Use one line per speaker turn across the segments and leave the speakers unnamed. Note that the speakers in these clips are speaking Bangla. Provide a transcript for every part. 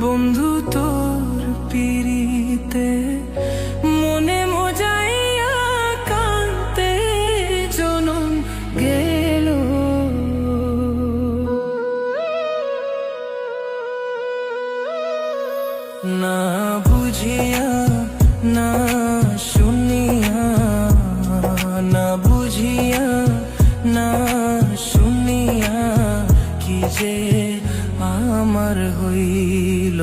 বন্ধু তোর পিড়িতে আমার হইল।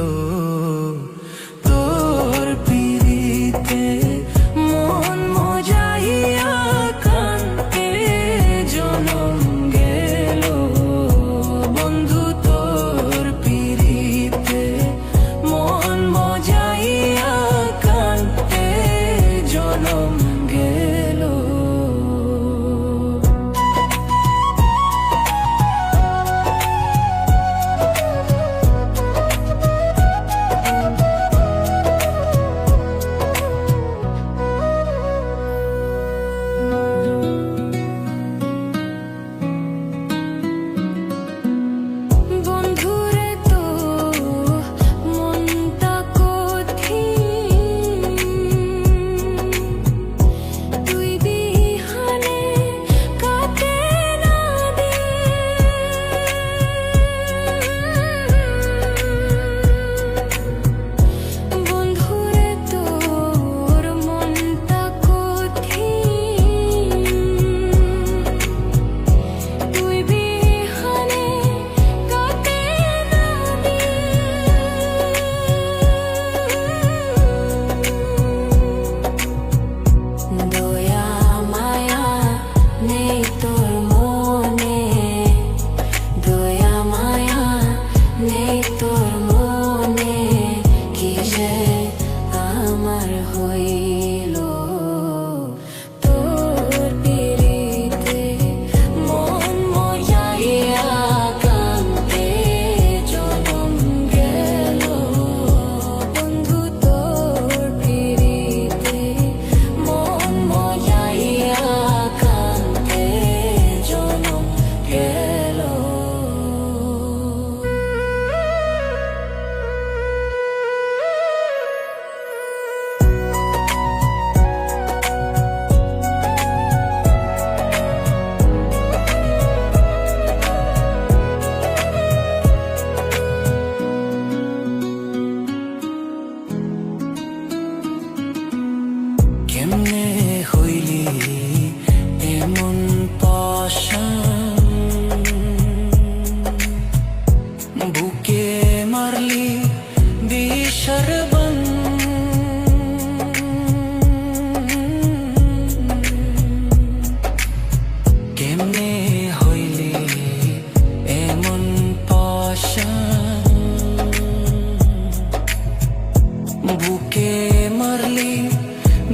বুকে মারলি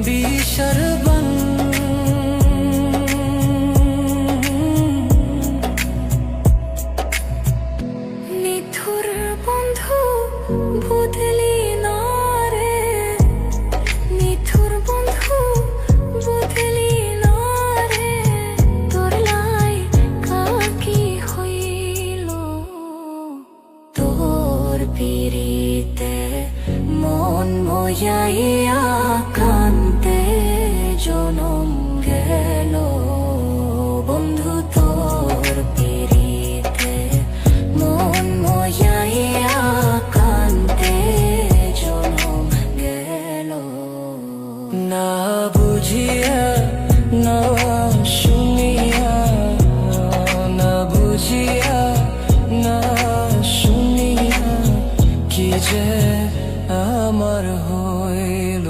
বিষর
নিথুর বন্ধু বুধে হইয়া কান্তে জনম গেল বন্ধু, তোর পিড়িতে মন মইয়া কান্তে জনম গেল
না বুঝিয়া, না শুনিয়া, না বুঝিয়া, না শুনিয়া কি যে আমার হইল